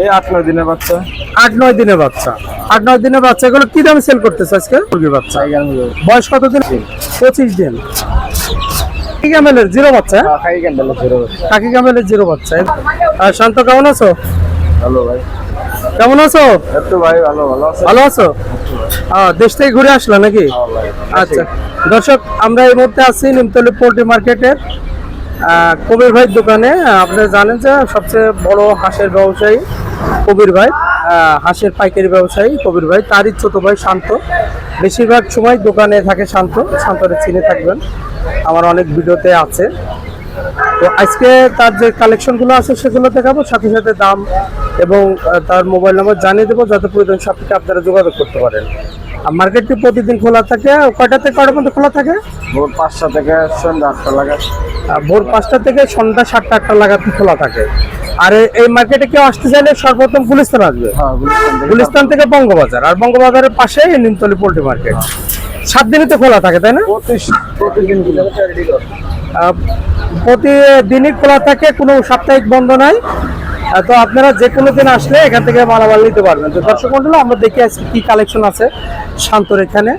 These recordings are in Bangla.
এই আট নয় দিনের বাচ্চা। আট নয় দিনের বাচ্চা। আট নয় দিনের বাচ্চা এগুলো কি দামে সেল করতেছে আজকে? মুরগির বাচ্চা। বয়স কত দিন? পঁচিশ দিন। কাকি ক্যামেলের জিরো বাচ্চা হ্যাঁ? খাই ক্যান্ডেল জিরো কাকি ক্যামেলের জিরো বাচ্চা। আর শান্ত কেমন আছো? ভালো ভাই। কেমন আছো? ভাই ভালো ভালো ভালো আছো? আহ, দেশ থেকে ঘুরে আসলা নাকি? আচ্ছা। দর্শক আমরা এই মুহূর্তে আছি নিমতলী পোল্ট্রি মার্কেটের কবির ভাইয়ের দোকানে। আপনি জানেন যে সবচেয়ে বড় হাঁসের ব্যবসায়ী কবির ভাই হাঁসের পাইকারি ব্যবসায়ী কবির ভাই। তারই ছোট ভাই শান্ত। বেশিরভাগ সময় দোকানে থাকে শান্ত। শান্তরে চিনে থাকবেন। আমার অনেক ভিডিওতে আছে। তো আজকে তার যে কালেকশনগুলো আছে সেগুলো দেখাবো। সাথে সাথে দাম এবং তার মোবাইল নম্বর জানিয়ে দেবো যাতে প্রয়োজন সাপেক্ষে আপনারা যোগাযোগ করতে পারেন। আর মার্কেটটি প্রতিদিন খোলা থাকে। কয়টা থেকে কয়টার মধ্যে খোলা থাকে? ভোর পাঁচটা থেকে সন্ধ্যা আটটা লাগে ভোর পাঁচটা থেকে সন্ধ্যা সাতটা আটটা লাগাতে খোলা থাকে। আর এই মার্কেটে কেউ আসতে চাইলে সর্বপ্রথম গুলিস্তান আসবে। হ্যাঁ গুলিস্তান থেকে। বঙ্গবাজার। আর বঙ্গবাজারের পাশে নিমতলি পোল্ট্রি মার্কেট। সাত দিনই তো খোলা থাকে তাই না? প্রতি- প্রতিদিন প্রতিদিনই খোলা থাকে কোনো সাপ্তাহিক বন্ধ নাই। তো আপনারা যে কোনো দিন আসলে এখান থেকে মালামাল নিতে পারবেন। তো দর্শক মন্ডল আমরা দেখি আজকে কি কালেকশন আছে শান্তর এখানে।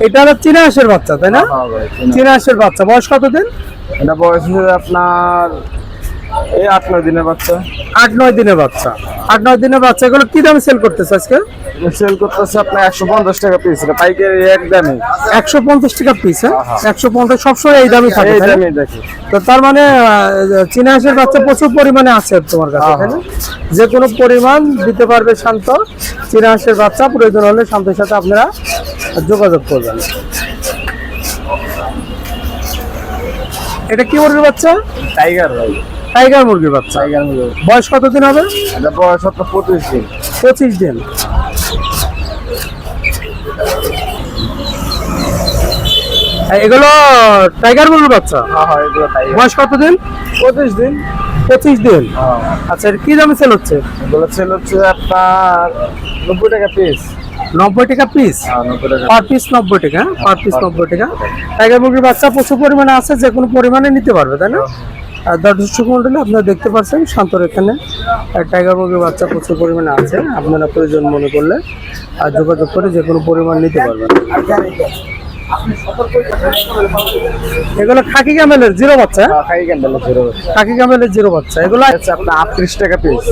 এটা হলো চীনা হাঁসের বাচ্চা তাই না? হ্যাঁ ভাই চীনা। হাঁসের বাচ্চা। বয়স কত দিন এটা বয়স আপনার এই আট নয় দিনের বাচ্চা। আট নয় দিনের বাচ্চা। আট নয় দিনের বাচ্চা এগুলো কি দামে সেল করতেছে আজকে? সেল করতেছে আপনার একশো পঞ্চাশ টাকা পিস পাইকারি একদমই। একশো পঞ্চাশ টাকা পিস হ্যাঁ? একশো পঞ্চাশ সবসময় এই দামই থাকে এই দেখি। তো তার মানে চীনা হাঁসের বাচ্চা প্রচুর পরিমাণে আছে তোমার কাছে? যে কোনো পরিমাণ দিতে পারবে শান্ত। চীনা হাঁসের বাচ্চা প্রয়োজন হলে শান্তের সাথে আপনারা যোগাযোগ করবেন। এটা কি মুরগির বাচ্চা? টাইগার ভাই। টাইগার মুরগির বাচ্চা। টাইগার মুরগি বয়স কতদিন হবে? এটা বয়স আপনার পঁচিশ দিন। পঁচিশ দিন। এগুলো টাইগার মুরগির বাচ্চা? হ্যাঁ হ্যাঁ এগুলো টাইগার বয়স কতদিন? পঁচিশ দিন। পঁচিশ দিন। হ্যাঁ। আচ্ছা কি দামে সেল হচ্ছে? এগুলো সেল হচ্ছে আপনার নব্বই টাকা পিস নব্বই টাকা পিস হ্যাঁ পার পিস নব্বই টাকা পার পিস নব্বই টাকা। টাইগার মুরগির বাচ্চা প্রচুর পরিমাণে আছে যে কোনো পরিমাণে নিতে পারবে তাই না? আর দর্শক মন্ডলী আপনারা দেখতে পাচ্ছেন শান্তর এখানে। টাইগার মুরগির বাচ্চা প্রচুর পরিমাণে আছে আপনারা প্রয়োজন মনে করলে আর যোগাযোগ করে যে কোনো পরিমাণ নিতে পারবেন। এগুলো খাকি ক্যামেলের জিরো বাচ্চা হ্যাঁ? জিরো খাকি ক্যামেলের জিরো বাচ্চা। এগুলো হচ্ছে আপনার আটত্রিশ টাকা পিস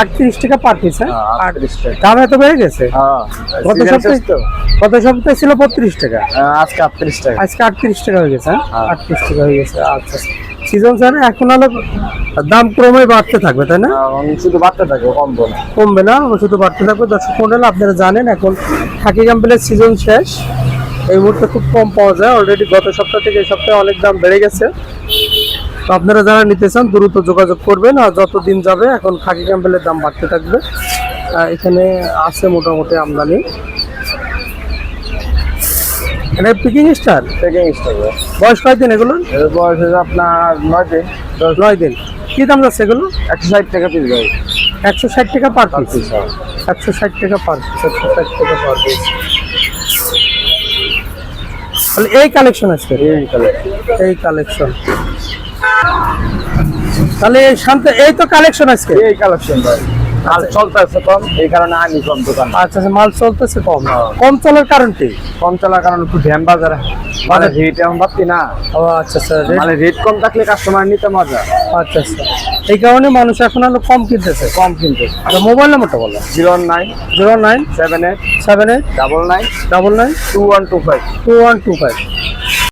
আটত্রিশ টাকা পার পিস হ্যাঁ? হ্যাঁ, আট 38 টাকা। দাম এত বেড়ে গেছে? হ্যাঁ গত সপ্তাহে তো? গত সপ্তাহে ছিল বত্রিশ টাকা। আজকে আটত্রিশ টাকা। আজকে আটত্রিশ টাকা হয়ে গেছে। আটত্রিশ টাকা হয়ে গেছে আচ্ছা। সিজন স্যার এখন হলো দাম ক্রমে বাড়তে থাকবে তাই না? শুধু বাড়তে থাকবে কমবো না। কমবে না শুধু বাড়তে থাকবে। দর্শক মন্ডল আপনারা জানেন এখন খাকি ক্যাম্পেলের সিজন শেষ। এই মুহূর্তে খুব কম পাওয়া যায়। অলরেডি গত সপ্তাহ থেকে এই সপ্তাহে অনেক দাম বেড়ে গেছে। তো আপনারা যারা নিতে চান দ্রুত যোগাযোগ করবেন আর যত দিন যাবে এখন খাকি ক্যাম্পেলের দাম বাড়তে থাকবে। এখানে আছে মোটামুটি আমদানি। এটা পিকিং স্টার থেকে ইনস্টাগ্রাম বয়স কয়দিন এগুলো বয়স আপনার নয় দিন। দশ নয় দিন। কি দাম যাচ্ছে এগুলো? একশো ষাট টাকা পিস একশো ষাট টাকা পার পিস হ্যাঁ। একশো ষাট টাকা পার পিস একশো ষাট টাকা পার পিস তাহলে এই কালেকশন আছে এই কালেকশন তাহলে এই শান্ত এই তো কালেকশন আজকে? এই কালেকশন ভাই। আর চলতে আছে কম এই কারণে আনি কম দোকান আচ্ছা আচ্ছা, মাল চলতেছে কম। হ্যাঁ। কম চলার কারণ কি? কম চলার কারণে একটু ঢ্যাম বাজারে। মানে রেট এমন পাচ্ছি না। ও আচ্ছা আচ্ছা মানে রেট কম থাকলে কাস্টমার নিতে মজা। আচ্ছা আচ্ছা। এই কারণে মানুষ এখন আলো কম কিনতেছে। কম কিন্তু আচ্ছা মোবাইল নাম্বারটা বলো। Zero nine zero nine seven eight seven eight double nine double nine two one two five. Two one two five.